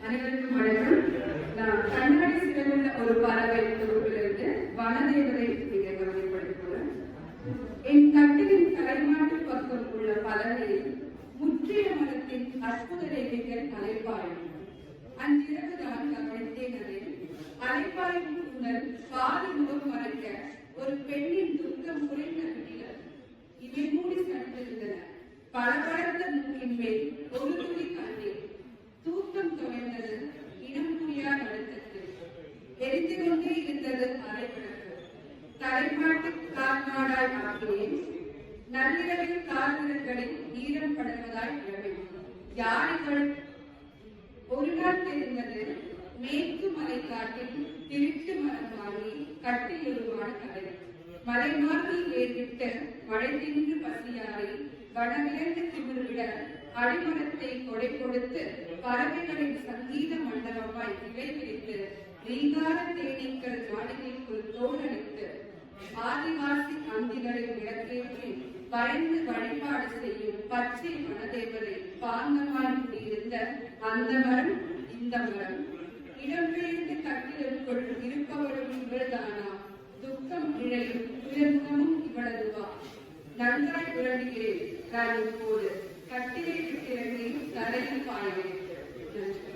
அனைவருக்கும் வணக்கம். நான் கண்ணாடி சிறகுள்ள ஒரு பறவை தொகுப்பிலிருந்து வனதேவதை மிக கவனிப்படுத்துகிறேன் என் கட்டிலின் தலைமாட்டு பக்கம் உள்ள பலகையில் முற்றிய மரத்தின் அற்புத ரேகைகள் அலைப்பாயும் அன்றிரவு நான் கவனித்தேன் அதை. அலைப்பாயும் உங்கள் பாதி முகம் மறைக்க ஒரு பெண் தலைப்பாட்டு கார்நாடாய் ஆக்கினேன் நள்ளிரவில் கால்நிலங்களில் ஈரம் படர்வதாய் இரவை யானைகள் ஒரு நாள் தெரிந்தது மேற்கு மலை காட்டில் திருட்டு மரம் வாங்கி கட்டில் உருவான கதை. மலை மாற்றி ஏறிவிட்டு மழை தின்று பசியாரை வனவிலங்கு திமிர்விட அடிமரத்தை கொடை கொடுத்து பறவைகளின் சங்கீத மண்டபமாய் இலை பிடித்து ரீங்கார தேனீக்கள் மாளிகை ஆதிவாசி அந்திகளின் விளக்கேற்றி வரைந்து வழிபாடு செய்யும் பச்சை மனதேவரை பாங்கமாய் இருந்த அந்த மரம் இந்த மரம். இடம்பெயர்ந்து கட்டிலுக்குள் இருப்பவரும் இவள்தானா? துக்கம் இழையும் துயர்முகமும் இவளதுவா நன்றாய் உறங்குகிறேன் நான் இப்போது கட்டிலை விட்டு தரையில் பாய்வேன் நன்றி.